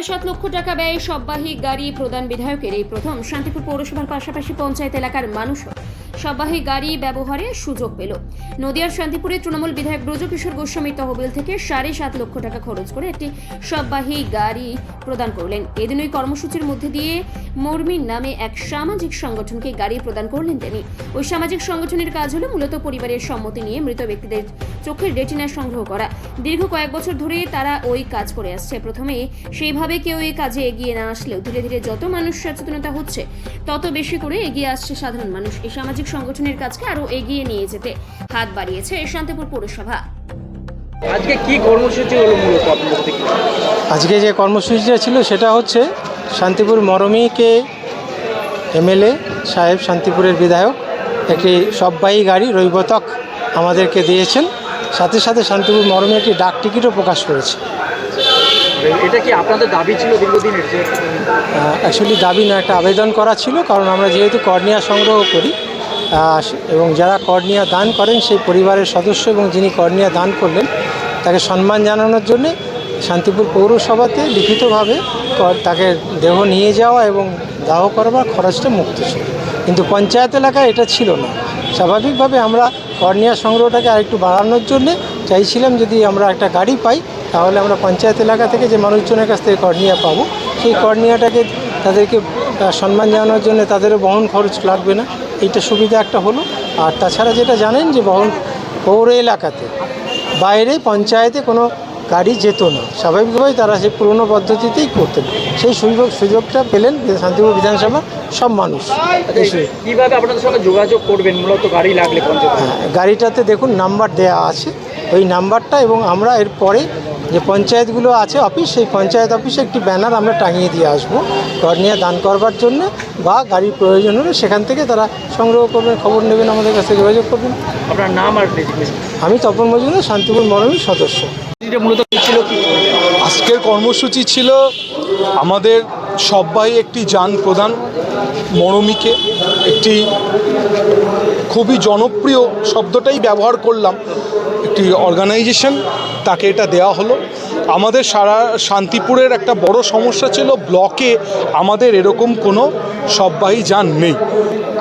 সাড়ে সাত লক্ষ টাকা ব্যয়ে সববাহী গাড়ি প্রদান বিধায়কের এই প্রথম শান্তিপুর পৌরসভার পাশাপাশি পঞ্চায়েত এলাকার মানুষও। সববাহী গাড়ি ব্যবহারে সুযোগ পেল। নদিয়ার শান্তিপুরে তৃণমূল বিধায়ক ব্রজকিশোর গোস্বামী তহবিল থেকে সাড়ে সাত লক্ষ টাকা খরচ করে একটি সববাহী গাড়ি প্রদান করলেন। এদিন ওই কর্মসূচির মধ্যে দিয়ে মর্মির নামে এক সামাজিক সংগঠনকে গাড়ি প্রদান করলেন তিনি। ওই সামাজিক সংগঠনের কাজ হলো মূলত পরিবারের সম্মতি নিয়ে মৃত ব্যক্তিদের চোখের রেটিনা সংগ্রহ করা। দীর্ঘ কয়েক বছর ধরে তারা ওই কাজ করে আসছে। প্রথমে সেইভাবে কেউ এই কাজে এগিয়ে না আসলেও ধীরে ধীরে যত মানুষ সচেতনতা হচ্ছে, তত বেশি করে এগিয়ে আসছে সাধারণ মানুষ। এই সামাজিক সংগঠনের কাজকে আরও এগিয়ে নিয়ে যেতে হাত বাড়িয়েছে শান্তিপুর পৌরসভা। আজকে কি কর্মসূচি হলো মূলত আজকে যে কর্মসূচিটা ছিল সেটা হচ্ছে শান্তিপুর মরমীকে এমএলএ সাহেব শান্তিপুরের বিধায়ক একটি সববাহী গাড়ি রৈবতক আমাদেরকে দিয়েছেন। সাথে সাথে শান্তিপুর মরমে একটি ডাক টিকিটও প্রকাশ করেছে। এটা কি আপনাদের দাবি ছিল দীর্ঘদিনের যে অ্যাকচুয়ালি দাবি না একটা আবেদন করা ছিল কারণ আমরা যেহেতু কর্নিয়া সংগ্রহ করি এবং যারা কর্নিয়া দান করেন, সেই পরিবারের সদস্য এবং যিনি কর্নিয়া দান করলেন, তাকে সম্মান জানানোর জন্য শান্তিপুর পৌরসভাতে লিখিতভাবে তাকে দেহ নিয়ে যাওয়া এবং দাহ করবার খরচটা মুক্ত ছিল। কিন্তু পঞ্চায়েত এলাকায় এটা ছিল না। স্বাভাবিকভাবে আমরা কর্নিয়া সংগ্রহটাকে আরেকটু বাড়ানোর জন্যে চাইছিলাম, যদি আমরা একটা গাড়ি পাই, তাহলে আমরা পঞ্চায়েত এলাকা থেকে যে মানুষজনের কাছ থেকে কর্নিয়া পাবো, সেই কর্নিয়াটাকে তাদেরকে সম্মান জানানোর জন্য তাদেরও বহন খরচ লাগবে না। এইটা সুবিধা একটা হলো। আর তাছাড়া যেটা জানেন যে বহন পৌর এলাকাতে বাইরে পঞ্চায়েতে কোনো গাড়ি যেত না। স্বাভাবিকভাবেই তারা সেই পুরনো পদ্ধতিতেই করতেন। সেই সুযোগ সুযোগটা পেলেন শান্তিপুর বিধানসভা সব মানুষ। কীভাবে আপনাদের সঙ্গে যোগাযোগ করবেন? মূলত গাড়ি লাগলে হ্যাঁ গাড়িটাতে দেখুন নাম্বার দেয়া আছে। ওই নাম্বারটা এবং আমরা এর পরে যে পঞ্চায়েতগুলো আছে অফিস সেই পঞ্চায়েত অফিসে একটি ব্যানার আমরা টাঙিয়ে দিয়ে আসব। কর্নিয়া দান করবার জন্য বা গাড়ির প্রয়োজন হলে সেখান থেকে তারা সংগ্রহ করবেন খবর নেবেন আমাদের কাছে যোগাযোগ করবেন। আপনার নাম আর আমি তপন মজুমদার শান্তিপুর মরমীর সদস্য। মূলত ছিল আজকের কর্মসূচি ছিল আমাদের সব্বাই একটি যান প্রদান মরমিকে একটি খুবই জনপ্রিয় শব্দটাই ব্যবহার করলাম। একটি অর্গানাইজেশন তাকে এটা দেওয়া হলো। আমাদের সারা শান্তিপুরের একটা বড় সমস্যা ছিল ব্লকে আমাদের এরকম কোনো সববাহী যান নেই।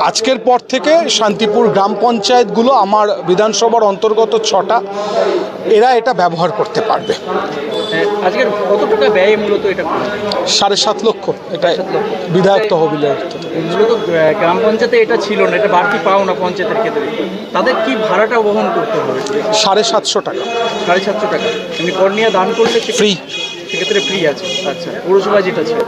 আজকের পর থেকে শান্তিপুর গ্রাম পঞ্চায়েতগুলো আমার বিধানসভার অন্তর্গত ছটা, এরা এটা ব্যবহার করতে পারবে। আজকের কত টাকা ব্যয় মূলত এটা? সাড়ে সাত লক্ষ। এটা বিধায়ক তহবিলের মূলত গ্রাম পঞ্চায়েতে এটা ছিল না এটা বাড়তি পাও না পঞ্চায়েতের ক্ষেত্রে। তাদের কি ভাড়াটা বহন করতে হবে? সাড়ে সাতশো টাকা। সাড়ে সাতশো টাকা। এমনি কর্নিয়া দান করলে ফ্রি সেক্ষেত্রে ফ্রি আছে। আচ্ছা পৌরসভা যেটা ছিল।